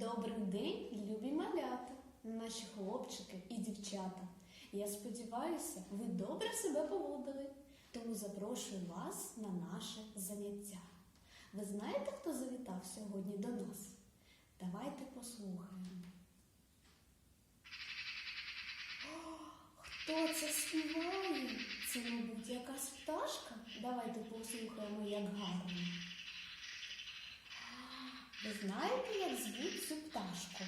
Добрий день, любі малята, наші хлопчики і дівчата. Я сподіваюся, ви добре себе поводили, тому запрошую вас на наше заняття. Ви знаєте, хто завітав сьогодні до нас? Давайте послухаємо. О, Хто це співає? Це, мабуть, якась пташка? Давайте послухаємо, як гарно. Ви знаєте, як звуть цю пташку?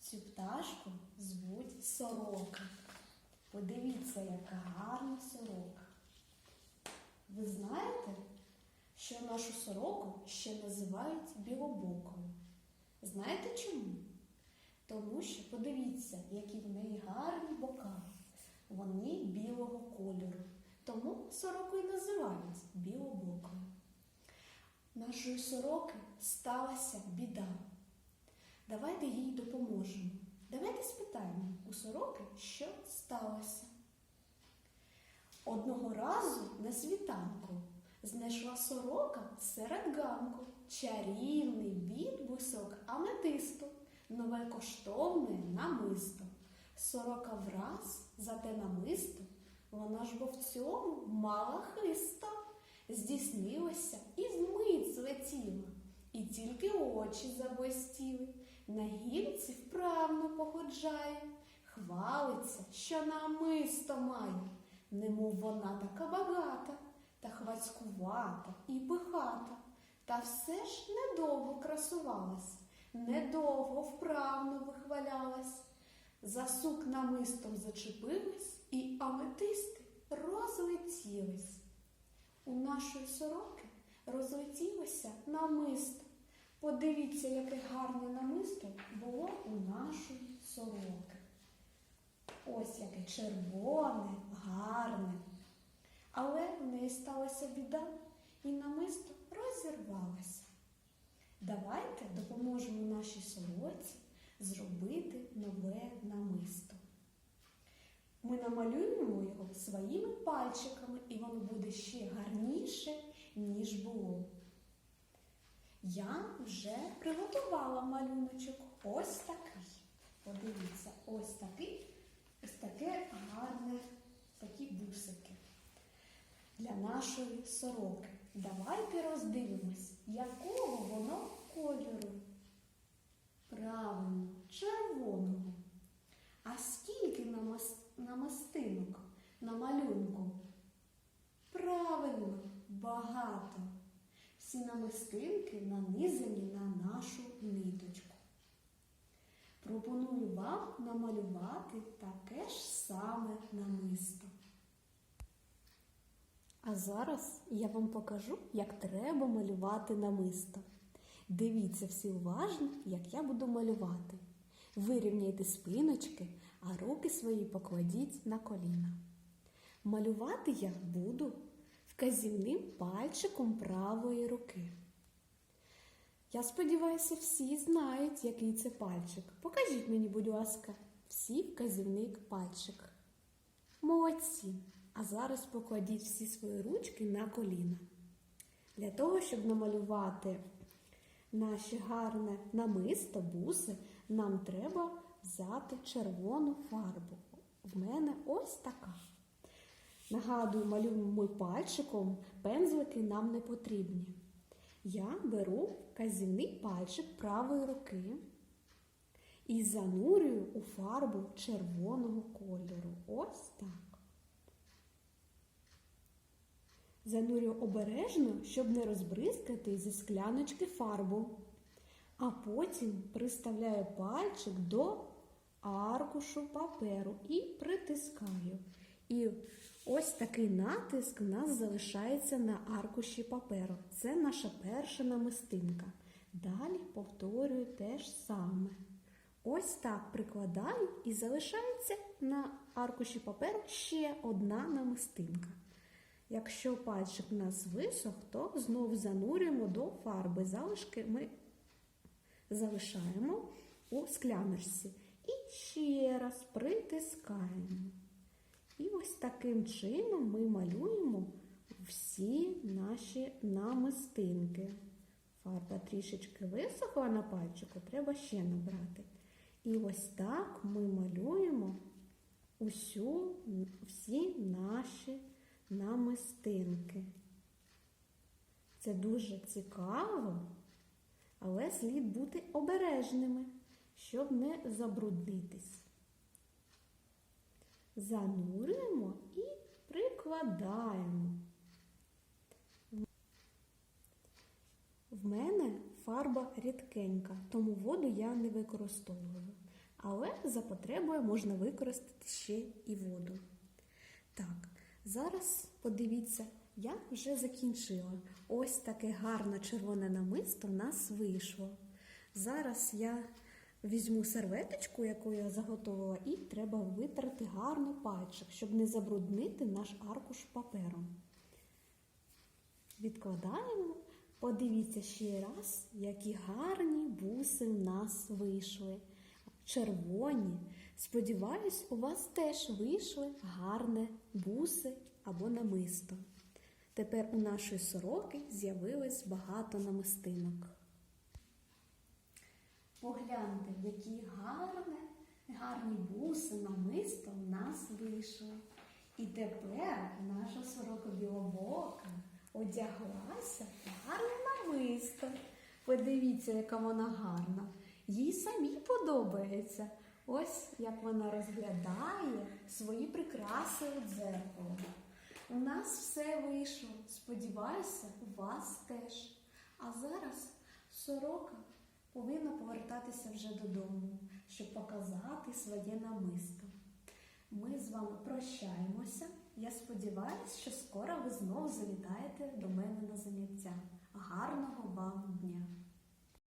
Цю пташку звуть сорока. Подивіться, яка гарна сорока. Ви знаєте, що нашу сороку ще називають білобокою? Знаєте чому? Тому що подивіться, які в неї гарні бока. Вони білого кольору. Тому сороку і називають білобокою. Нашої сороки сталася біда. Давайте їй допоможемо. Давайте спитаємо у сороки, що сталося. Одного разу на світанку знайшла сорока серед ганку чарівний відбусок аметисту, нове коштовне намисто. Сорока враз за те намисто, вона ж бо в цьому мала хиста здійснилося і змить злетіла, і тільки очі заблистіли, на гілці вправно походжає, хвалиться, що намисто має, немов вона така багата, та хвацькувата і пихата, та все ж недовго красувалась, недовго вправно вихвалялась. За сук намистом зачепилась, і аметисти розлетілись. У нашої сороки розлетілося намисто. Подивіться, яке гарне намисто було у нашої сороки. Ось яке червоне, гарне. Але в неї сталася біда, і намисто розірвалося. Давайте допоможемо нашій сороці зробити нове намисто. Ми намалюємо його своїми пальчиками, і воно буде ще ніж було. Я вже приготувала малюночок. Ось такий. Подивіться, ось такий, ось таке гарне, такі бусики для нашої сороки. Давайте роздивимось, якого воно кольору. Правильно, червоного. А скільки намас- намастинок на малюнку? Правильно, багато. Всі намистинки нанизані на нашу ниточку. Пропоную вам намалювати таке ж саме намисто. А зараз я вам покажу, як треба малювати намисто. Дивіться всі уважно, як я буду малювати. Вирівняйте спиночки, а руки свої покладіть на коліна. Малювати я буду вказівним пальчиком правої руки. Я сподіваюся, всі знають, який це пальчик. Покажіть мені, будь ласка, всі вказівник пальчик. Молодці! А зараз покладіть всі свої ручки на коліна. Для того, щоб намалювати наше гарне намисто, буси, нам треба взяти червону фарбу. В мене ось така. Нагадую, малюємо пальчиком, пензлики нам не потрібні. Я беру вказівний пальчик правої руки і занурюю у фарбу червоного кольору. Ось так. Занурю обережно, щоб не розбризкати зі скляночки фарбу. А потім приставляю пальчик до аркушу паперу і притискаю. І ось такий натиск у нас залишається на аркуші паперу. Це наша перша намистинка. Далі повторюю те ж саме. Ось так прикладаю і залишається на аркуші паперу ще одна намистинка. Якщо пальчик у нас висох, то знову занурюємо до фарби. Залишки ми залишаємо у скляночці. І ще раз притискаємо. Ось таким чином ми малюємо всі наші намистинки. фарба трішечки висохла на пальчику, треба ще набрати. І ось так ми малюємо усю, всі наші намистинки. Це дуже цікаво, але слід бути обережними, щоб не забруднитись. Занурюємо і прикладаємо. В мене фарба рідкенька, тому воду я не використовую. Але за потребою можна використати ще і воду. Так, зараз подивіться, я вже закінчила. Ось таке гарне червоне намисто в нас вийшло. Зараз я візьму серветочку, яку я заготовила, і треба витерти гарно пальчик, щоб не забруднити наш аркуш папером. Відкладаємо. Подивіться ще раз, які гарні буси в нас вийшли. Червоні. Сподіваюсь, у вас теж вийшли гарне буси або намисто. Тепер у нашої сороки з'явилось багато намистинок. Погляньте, які гарне, гарні буси намисто в нас вийшли. І тепер наша сорока білобока одяглася гарне намисто. Подивіться, яка вона гарна. Їй самі подобається. Ось як вона розглядає свої прикраси у дзеркало. У нас все вийшло. Сподіваюся, у вас теж. А зараз сорока повинна повертатися вже додому, щоб показати своє намисто. Ми з вами прощаємося. Я сподіваюся, що скоро ви знову завітаєте до мене на заняття. Гарного вам дня!